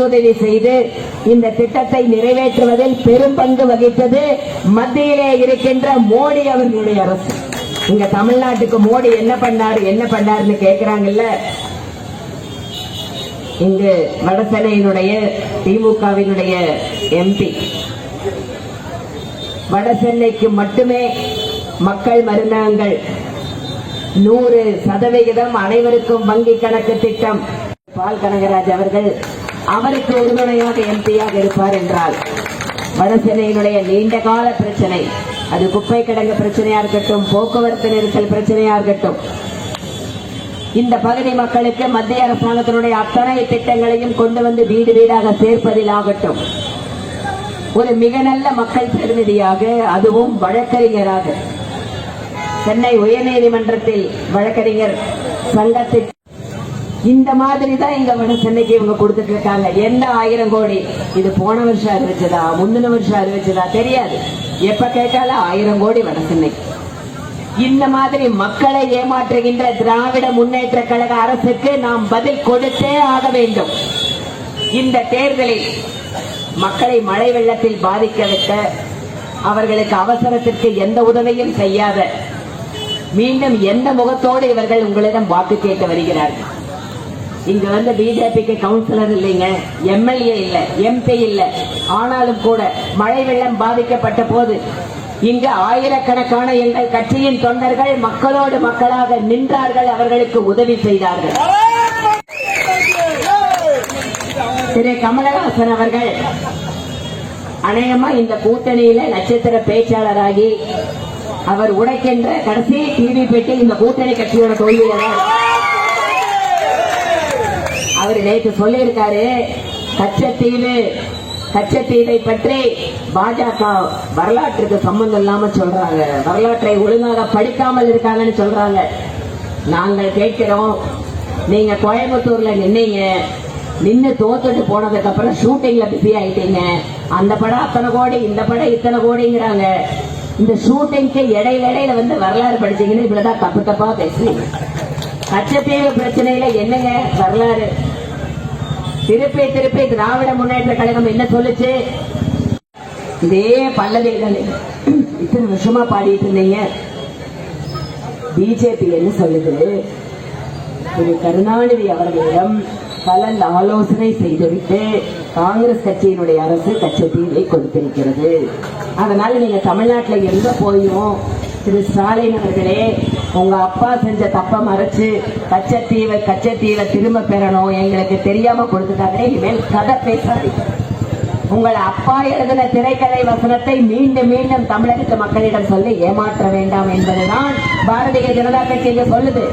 நிதியுதவி செய்து இந்த திட்டத்தை நிறைவேற்றுவதில் பெரும் பங்கு வகித்தது மத்தியிலே இருக்கின்ற மோடி அவர்களுடைய அரசு. இங்க தமிழ்நாட்டுக்கு மோடி என்ன பண்ணாரு என்ன பண்ணாருன்னு கேட்கிறாங்கல்ல இங்கு வடசென்னையினுடைய திமுகவினுடைய எம்பி. வடசென்னைக்கு மட்டுமே மக்கள் மருந்தகங்கள் நூறு சதவிகிதம் அனைவருக்கும் வங்கி கணக்கு திட்டம். பால் கனகராஜ் அவர்கள் அவருக்கு உறுதுணையாக எம்பியாக இருப்பார் என்றால் வடசென்னையினுடைய நீண்ட கால பிரச்சனை அது குப்பை கிடங்கு பிரச்சனையா இருக்கட்டும் போக்குவரத்து நெரிசல் பிரச்சனையா இருக்கட்டும் இந்த பகுதி மக்களுக்கு மத்திய அரசாங்கத்தினுடைய அத்தனை திட்டங்களையும் கொண்டு வந்து வீடு வீடாக சேர்ப்பதில் ஆகட்டும். ஒரு மிக நல்ல மக்கள் பிரதிநிதியாக அதுவும் வழக்கறிஞராக சென்னை உயர்நீதிமன்றத்தில் வழக்கறிஞர் சங்கத்தில் இந்த மாதிரி தான் இங்க சென்னைக்கு இவங்க கொடுத்துட்டு இருக்காங்க. எந்த ஆயிரம் கோடி? இது போன வருஷம் அறிவிச்சதா? முந்தின வருஷம் அறிவிச்சதா? தெரியாது. எப்ப கேட்டாலும் ஆயிரம் கோடி வட சென்னைக்கு. இந்த மாதிரி மக்களை ஏமாற்றுகின்ற திராவிட முன்னேற்ற கழக அரசுக்கு நாம் பதில் கொடுத்தே ஆக வேண்டும். இந்த தேர்தலில் மக்களை மழை வெள்ளத்தில் பாதிக்க விட்ட அவர்களுக்கு அவசரத்திற்கு எந்த உதவியும் செய்யாத மீண்டும் எந்த முகத்தோடு இவர்கள் உங்களிடம் வாக்கு கேட்டு வருகிறார்கள்? இங்க வந்து பிஜேபிக்கு கவுன்சிலர் இல்லைங்க எம்எல்ஏ இல்ல எம்பி இல்ல. ஆனாலும் கூட மழை வெள்ளம் பாதிக்கப்பட்ட போது இங்கு ஆயிரக்கணக்கான எங்கள் கட்சியின் தொண்டர்கள் மக்களோடு மக்களாக நின்றார்கள் அவர்களுக்கு உதவி செய்தார்கள். திரு கமலஹாசன் அவர்கள் அநேகமா இந்த கூட்டணியில நட்சத்திர பேச்சாளராகி அவர் உடைக்கின்ற கடைசி டிவி பெட்டி இந்த கூட்டணி கட்சியோட தோல்வியில அவர் நேற்று சொல்லியிருக்காரு கச்சத்தீவு கச்சத்தீவை பற்றி பாஜக வரலாற்றுக்கு சம்பந்தம் இல்லாம சொல்றாங்க. வரலாற்றை ஒழுங்காக படிக்காமல் இருக்காங்கன்னு சொல்றாங்க. நாங்கள் கேட்கிறோம் நீங்க கோயம்புத்தூர்ல நின்னீங்க நின்று தோத்துட்டு போனதுக்கு அப்புறம் ஷூட்டிங்ல பிஸி ஆயிட்டீங்க. அந்த படம் அத்தனை கோடி இந்த படம் இத்தனை கோடிங்கிறாங்க. இந்த ஷூட்டிங்க்கு இடையில இடையில வந்து வரலாறு படிச்சீங்கன்னு இப்படிதான் தப்பு தப்பா பேசுறீங்க. கச்சத்தீவு பிரச்சனையில என்னங்க வரலாறு? திருப்பி திருப்பி திராவிட முன்னேற்ற கழகம் என்ன சொல்லுச்சு? இதே பல்லவிகள் இத்தனை வருஷமா பாடிட்டு இருந்தீங்க. பிஜேபி என்ன சொல்லுது? திரு கருணாநிதி அவர்களிடம் கலந்து ஆலோசனை செய்துவிட்டு காங்கிரஸ் கட்சியினுடைய அரசு கச்சத்தீவை கொடுத்திருக்கிறது. அதனால நீங்க தமிழ்நாட்டுல எங்க போயும்? திரு ஸ்டாலின் அவர்களே உங்க அப்பா செஞ்ச தப்ப மறைச்சு கச்சத்தீவை கச்சத்தீவை திரும்ப பெறணும். எங்களுக்கு தெரியாம கொடுத்துட்டாங்க இனிமேல் கதை பேசாதீங்க. உங்கள் அப்பா எழுதின திரைக்கதை வசனத்தை மீண்டும் மீண்டும் தமிழகத்து மக்களிடம் சொல்லி ஏமாற்ற வேண்டாம் என்பதுதான் பாரதிய ஜனதா கட்சி சொல்லுது.